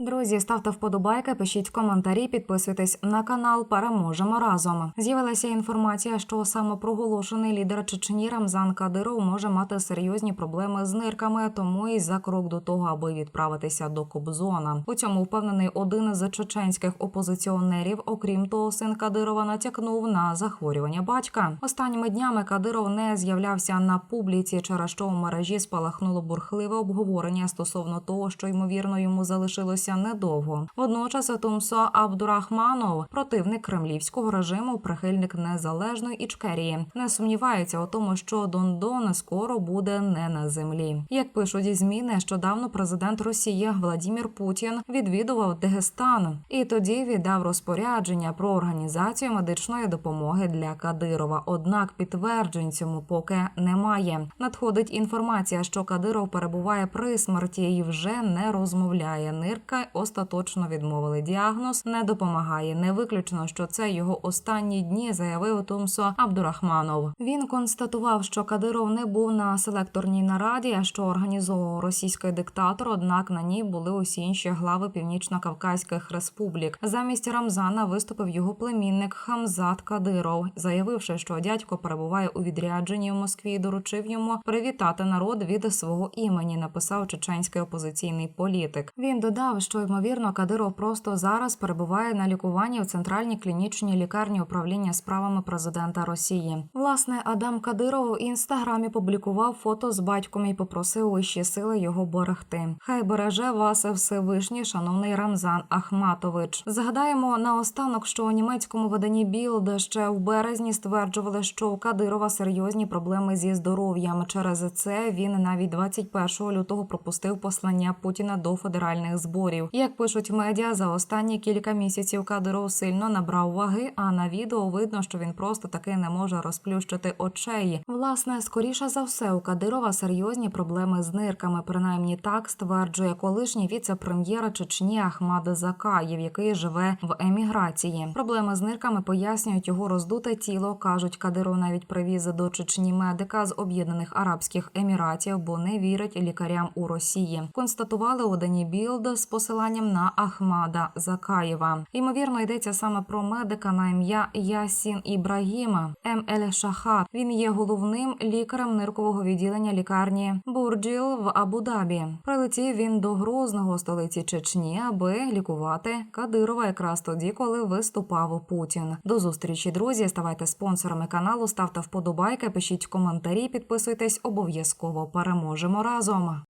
Друзі, ставте вподобайки, пишіть коментарі, підписуйтесь на канал. Переможемо разом. З'явилася інформація, що самопроголошений лідер Чечні Рамзан Кадиров може мати серйозні проблеми з нирками, тому і за крок до того, аби відправитися до Кобзона. У цьому впевнений один з чеченських опозиціонерів. Окрім того, син Кадирова натякнув на захворювання батька. Останніми днями Кадиров не з'являвся на публіці, через що у мережі спалахнуло бурхливе обговорення стосовно того, що ймовірно йому залишилося недовго. Водночас Тумсо Абдурахманов, противник кремлівського режиму, прихильник незалежної Ічкерії, не сумнівається у тому, що Дондон скоро буде не на землі. Як пишуть змі, нещодавно президент Росії Владімір Путін відвідував Дагестан і тоді віддав розпорядження про організацію медичної допомоги для Кадирова. Однак підтверджень цьому поки немає. Надходить інформація, що Кадиров перебуває при смерті і вже не розмовляє. Нирка остаточно відмовили діагноз, не допомагає. Не виключено, що це його останні дні, заявив Тумсо Абдурахманов. Він констатував, що Кадиров не був на селекторній нараді, а що організовував російський диктатор. Однак на ній були усі інші глави північно-кавказьких республік. Замість Рамзана виступив його племінник Хамзат Кадиров, заявивши, що дядько перебуває у відрядженні в Москві, доручив йому привітати народ від свого імені. Написав чеченський опозиційний політик. Він додав, що ймовірно Кадиров просто зараз перебуває на лікуванні в центральній клінічній лікарні управління справами президента Росії. Власне, Адам Кадиров у інстаграмі публікував фото з батьком і попросив вищі сили його берегти. Хай береже вас Всевишній, шановний Рамзан Ахматович. Згадаємо наостанок, що у німецькому виданні Білд ще в березні стверджували, що у Кадирова серйозні проблеми зі здоров'ям. Через це він навіть 21 лютого пропустив послання Путіна до федеральних зборів. Як пишуть медіа, за останні кілька місяців Кадиров сильно набрав ваги. А на відео видно, що він просто таки не може розплющити очей. Власне, скоріше за все, у Кадирова серйозні проблеми з нирками. Принаймні так стверджує колишній віце-прем'єр Чечні Ахмад Закаєв, який живе в еміграції. Проблеми з нирками пояснюють його роздуте тіло. кажуть, Кадиров навіть привіз до Чечні медика з Об'єднаних Арабських Еміратів, бо не вірить лікарям у Росії. Констатували у Дані Білд з посиланням на Ахмада Закаєва. Ймовірно, йдеться саме про медика на ім'я Ясін Ібрагіма М. Ель Шахат. Він є головним лікарем ниркового відділення лікарні Бурджіл в Абу-Дабі. Прилетів він до Грозного столиці Чечні, аби лікувати Кадирова якраз тоді, коли виступав Путін. До зустрічі, друзі. Ставайте спонсорами каналу, ставте вподобайки, пишіть коментарі, підписуйтесь. Обов'язково переможемо разом.